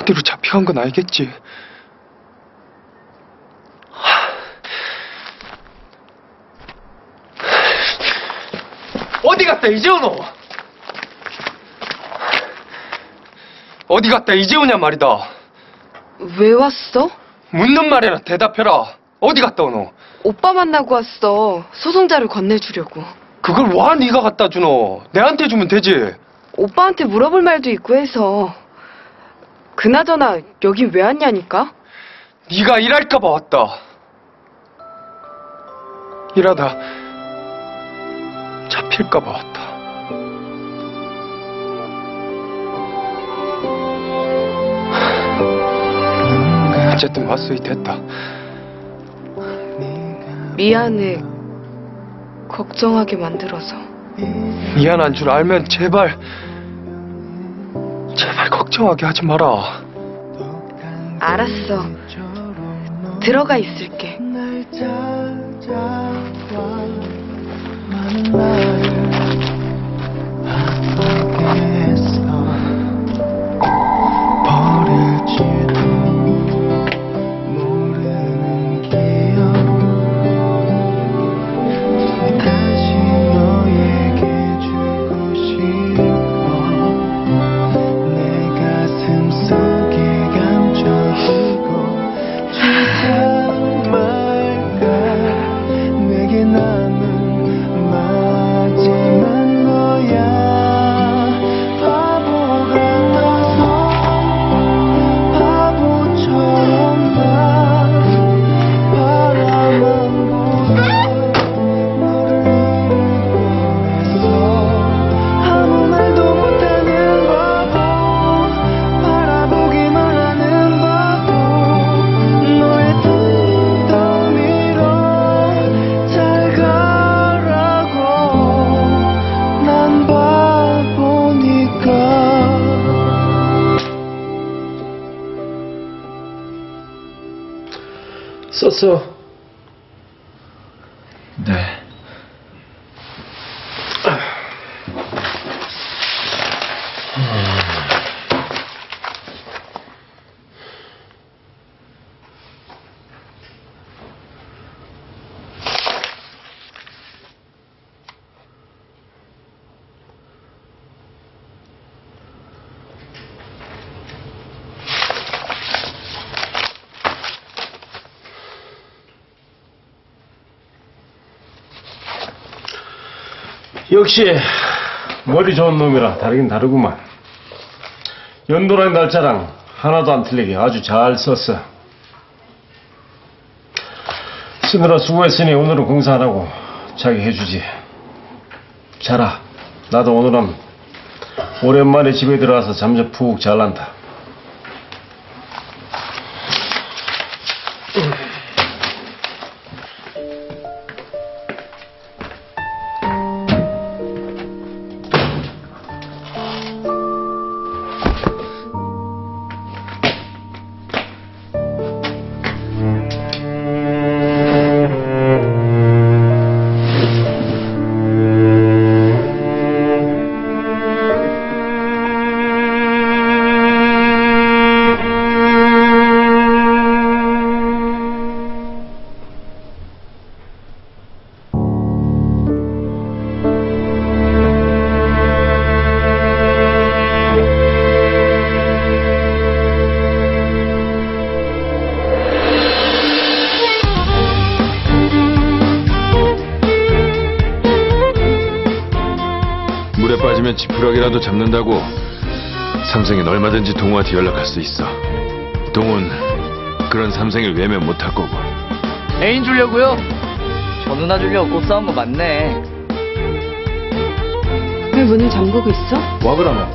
어디로 잡혀간 건 알겠지. 어디 갔다 이제 오노? 어디 갔다 이제 오냐 말이다. 왜 왔어? 묻는 말에나 대답해라. 어디 갔다 오노? 오빠 만나고 왔어. 소송자를 건네주려고. 그걸 와 네가 갖다 주노? 내한테 주면 되지. 오빠한테 물어볼 말도 있고 해서. 그나저나 여기 왜 왔냐니까? 네가 일할까봐 왔다. 일하다 잡힐까봐 왔다. 어쨌든 왔으니 됐다. 미안해. 걱정하게 만들어서. 미안한 줄 알면 제발 제발 걱정하게 하지 마라. 알았어. 들어가 있을게. 날 찾아와 많은 말 썼어 네. 역시 머리 좋은 놈이라 다르긴 다르구만. 연도랑 날짜랑 하나도 안 틀리게 아주 잘 썼어. 쓰느라 수고했으니 오늘은 공사 안 하고 자기 해주지. 자라. 나도 오늘은 오랜만에 집에 들어가서 잠좀 푹 잘난다. 물에 빠지면 지푸라기라도 잡는다고 삼성엔 얼마든지 동우한테 연락할 수 있어. 동우는 그런 삼성을 외면 못할 거고. 애인 주려고요? 저 누나 주려고 꽃 싸운 거 맞네. 왜 문을 잠그고 있어? 와 그러면